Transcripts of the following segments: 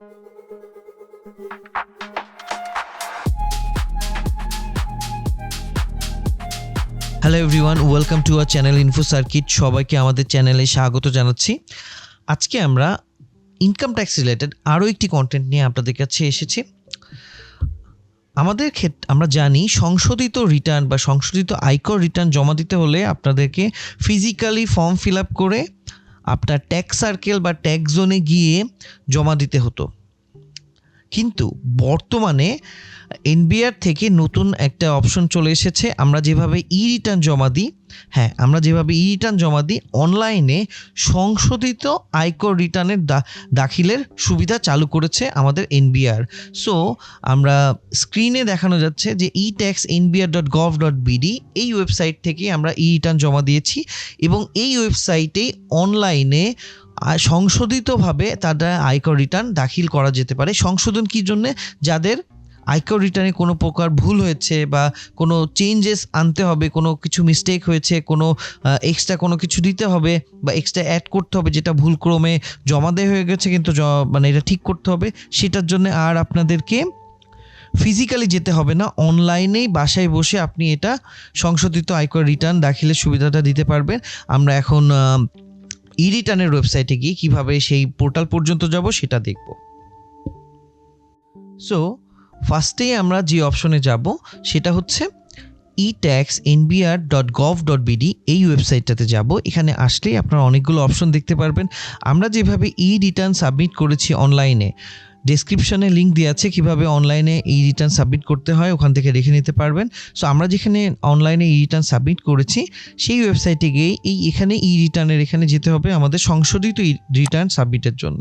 Hello everyone welcome to our channel info circuit সবাইকে আমাদের চ্যানেলে স্বাগত জানাচ্ছি। আজকে আমরা ইনকাম ট্যাক্স রিলেটেড আরও একটি কন্টেন্ট নিয়ে আপনাদের কাছে এসেছি। আমাদের ক্ষেত্রে আমরা জানি সংশোধিত রিটার্ন বা সংশোধিত আয়কর রিটার্ন জমা দিতে হলে আপনাদেরকে ফিজিক্যালি ফর্ম ফিল আপ করে আপনার ট্যাক্স সার্কেল বা ট্যাক্স জোনে গিয়ে জমা দিতে হতো। কিন্তু বর্তমানে এনবিআর থেকে নতুন একটা অপশন চলে এসেছে। আমরা যেভাবে ই রিটার্ন জমা দিই হ্যাঁ আমরা যেভাবে ই রিটার্ন জমা দিই, অনলাইনে সংশোধিত আয়কর রিটার্নের দাখিলের সুবিধা চালু করেছে আমাদের এনবিআর। সো আমরা স্ক্রিনে দেখানো যাচ্ছে যে e tax NBR dot gov dot BD এই ওয়েবসাইট থেকে আমরা ই রিটার্ন জমা দিয়েছি এবং এই ওয়েবসাইটেই অনলাইনে সংশোধিতভাবে তাদের আয়কর রিটার্ন দাখিল করা যেতে পারে। সংশোধন কী জন্যে? যাদের আয়কর রিটার্নে কোনো প্রকার ভুল হয়েছে বা কোনো চেঞ্জেস আনতে হবে, কোনো কিছু মিস্টেক হয়েছে, কোনো এক্সট্রা কোনো কিছু দিতে হবে বা এক্সট্রা অ্যাড করতে হবে যেটা ভুল ক্রমে জমা দেওয়া হয়ে গেছে কিন্তু মানে এটা ঠিক করতে হবে, সেটার জন্য আর আপনাদেরকে ফিজিক্যালি যেতে হবে না। অনলাইনেই বাসায় বসে আপনি এটা সংশোধিত আয়কর রিটার্ন দাখিলের সুবিধাটা দিতে পারবেন। আমরা এখন ই রিটার্নের ওয়েবসাইটে গিয়ে কীভাবে সেই পোর্টাল পর্যন্ত যাব সেটা দেখব। সো ফার্স্টেই আমরা যে অপশনে যাব, সেটা হচ্ছে e tax NBR dot gov dot BD এই ওয়েবসাইটটাতে যাব। এখানে আসলেই আপনারা অনেকগুলো অপশন দেখতে পারবেন। আমরা যেভাবে ই রিটার্ন সাবমিট করেছি অনলাইনে ডেসক্রিপশনে লিঙ্ক দেওয়া আছে কীভাবে অনলাইনে ই রিটার্ন সাবমিট করতে হয়, ওখান থেকে দেখে নিতে পারবেন। সো আমরা যেখানে অনলাইনে ই রিটার্ন সাবমিট করেছি, সেই ওয়েবসাইটে গিয়ে এই এখানে ই রিটার্নের এখানে যেতে হবে আমাদের সংশোধিত রিটার্ন সাবমিটের জন্য।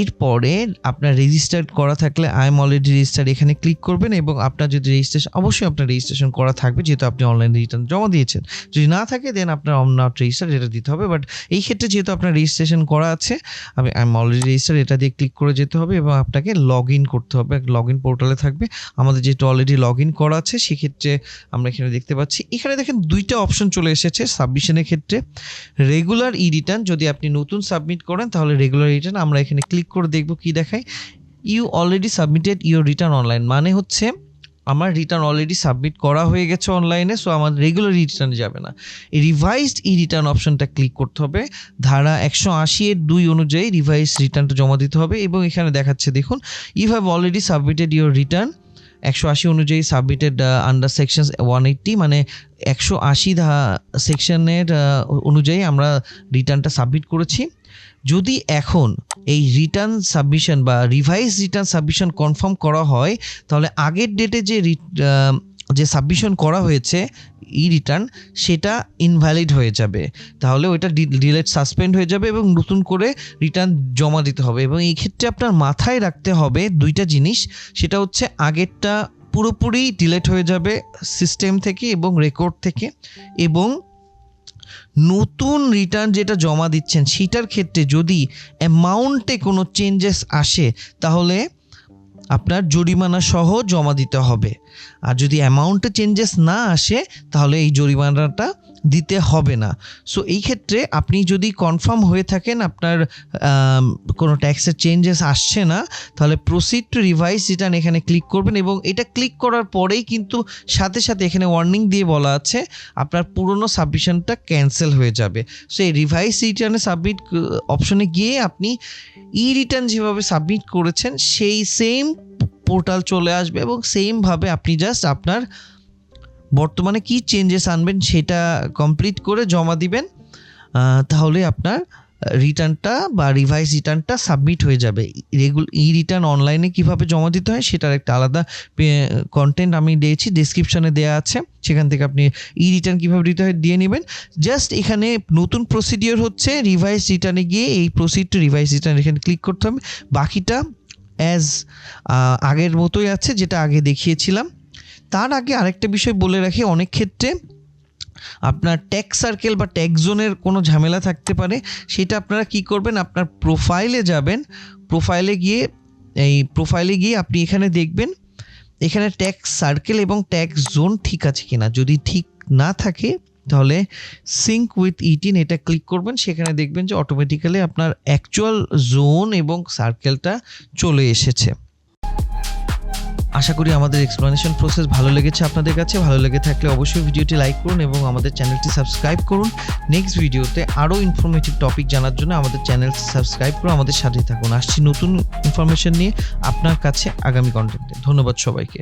এরপরে আপনার রেজিস্টার করা থাকলে আই এম অলরেডি রেজিস্টার এখানে ক্লিক করবেন এবং আপনার যদি রেজিস্ট্রেশন অবশ্যই আপনার রেজিস্ট্রেশন করা থাকবে, যেহেতু আপনি অনলাইনে রিটার্ন জমা দিয়েছেন। যদি না থাকে দেন আপনার অন নট রেজিস্টার এটা দিতে হবে। বাট এই ক্ষেত্রে যেহেতু আপনার রেজিস্ট্রেশন করা আছে, আমি আই এম অলরেডি রেজিস্টার এটা দিয়ে ক্লিক করে যেতে হবে এবং আপনাকে লগ ইন করতে হবে। লগ ইন পোর্টালে থাকবে। আমাদের যেহেতু অলরেডি লগ ইন করা আছে, সেক্ষেত্রে আমরা এখানে দেখতে পাচ্ছি। এখানে দেখেন দুইটা অপশন চলে এসেছে সাবমিশনের ক্ষেত্রে। রেগুলার ই রিটার্ন যদি আপনি নতুন সাবমিট করেন, তাহলে রেগুলার রিটার্ন আমরা এখানে ক্লিক করে দেখব কি দেখায়। You already submitted your return online মানে হচ্ছে আমার রিটার্ন অলরেডি সাবমিট করা হয়ে গেছে অনলাইনে সো আমার রেগুলার রিটার্নে যাবে না। এই রিভাইজড ই রিটার্ন অপশনটা ক্লিক করতে হবে। ধারা একশো আশি এর দুই অনুযায়ী রিভাইজ রিটার্নটা জমা দিতে হবে এবং এখানে দেখাচ্ছে, দেখুন you have already submitted your return একশো আশি অনুযায়ী submitted under section one eighty মানে একশো আশি সেকশনের অনুযায়ী আমরা রিটার্নটা সাবমিট করেছি। যদি এখন এই রিটার্ন সাবমিশন বা রিভাইস রিটার্ন সাবমিশন কনফার্ম করা হয়, তাহলে আগের ডেটে যে যে সাবমিশন করা হয়েছে ই রিটার্ন সেটা ইনভ্যালিড হয়ে যাবে। তাহলে ওইটা ডিলেট সাসপেন্ড হয়ে যাবে এবং নতুন করে রিটার্ন জমা দিতে হবে। এবং এই ক্ষেত্রে আপনার মাথায় রাখতে হবে দুইটা জিনিস, সেটা হচ্ছে আগেরটা পুরোপুরি ডিলেট হয়ে যাবে সিস্টেম থেকে এবং রেকর্ড থেকে এবং নতুন রিটার্ন যেটা জমা দিচ্ছেন, সেটার ক্ষেত্রে যদি অ্যামাউন্টে কোনো চেঞ্জেস আসে, তাহলে আপনার জরিমানা সহ জমা দিতে হবে। আর যদি অ্যামাউন্টে চেঞ্জেস না আসে, তাহলে এই জরিমানাটা দিতে হবে না। সো এই ক্ষেত্রে আপনি যদি কনফার্ম হয়ে থাকেন, আপনার কোনো ট্যাক্সের চেঞ্জেস আসছে না, তাহলে প্রসিড টু রিভাইস রিটার্ন এখানে ক্লিক করবেন এবং এটা ক্লিক করার পরেই কিন্তু সাথে সাথে এখানে ওয়ার্নিং দিয়ে বলা আছে, আপনার পুরনো সাবমিশনটা ক্যান্সেল হয়ে যাবে। সো এই রিভাইস রিটার্নে সাবমিট অপশনে গিয়ে আপনি ই রিটার্ন যেভাবে সাবমিট করেছেন, সেই সেম পোর্টাল চলে আসবে এবং সেমভাবে আপনি জাস্ট আপনার বর্তমানে কি চেঞ্জেস আনবেন সেটা কমপ্লিট করে জমা দিবেন তাহলে আপনার রিটার্নটা বা রিভাইস রিটার্নটা সাবমিট হয়ে যাবে। রেগুল, ই রিটার্ন অনলাইনে কীভাবে জমা দিতে হয় সেটার একটা আলাদা কন্টেন্ট আমি দিয়েছি ডিসক্রিপশনে দেওয়া আছে। সেখান থেকে আপনি ই রিটার্ন কীভাবে দিতে হয় দিয়ে নেবেন। জাস্ট এখানে নতুন প্রসিডিওর হচ্ছে রিভাইস রিটার্নে গিয়ে এই প্রসিড রিভাইস রিটার্ন এখানে ক্লিক করতে হবে। বাকিটা অ্যাজ আগের মতোই আছে, যেটা আগে দেখিয়েছিলাম। তার আগে আরেকটা বিষয় বলে রাখি, অনেক ক্ষেত্রে আপনার ট্যাক্স সার্কেল বা ট্যাক্স জোনের কোনো ঝামেলা থাকতে পারে। সেটা আপনারা কি করবেন? আপনার প্রোফাইলে যাবেন। প্রোফাইলে গিয়ে, এই প্রোফাইলে গিয়ে আপনি এখানে দেখবেন, এখানে ট্যাক্স সার্কেল এবং ট্যাক্স জোন ঠিক আছে কিনা। যদি ঠিক না থাকে, তাহলে সিঙ্ক উইথ ইটিন এটা ক্লিক করবেন। সেখানে দেখবেন যে অটোমেটিক্যালি আপনার অ্যাকচুয়াল জোন এবং সার্কেলটা চলে এসেছে। আশা করি আমাদের এক্সপ্লানেশন প্রসেস ভালো লেগেছে আপনাদের কাছে। ভালো লেগে থাকলে অবশ্যই ভিডিওটি লাইক করুন এবং আমাদের চ্যানেলটি সাবস্ক্রাইব করুন। নেক্সট ভিডিওতে আরও ইনফরমেটিভ টপিক জানার জন্য আমাদের চ্যানেলটি সাবস্ক্রাইব করে আমাদের সাথে থাকুন। আসছি নতুন ইনফরমেশন নিয়ে আপনার কাছে আগামী কন্টেন্টে ধন্যবাদ সবাইকে।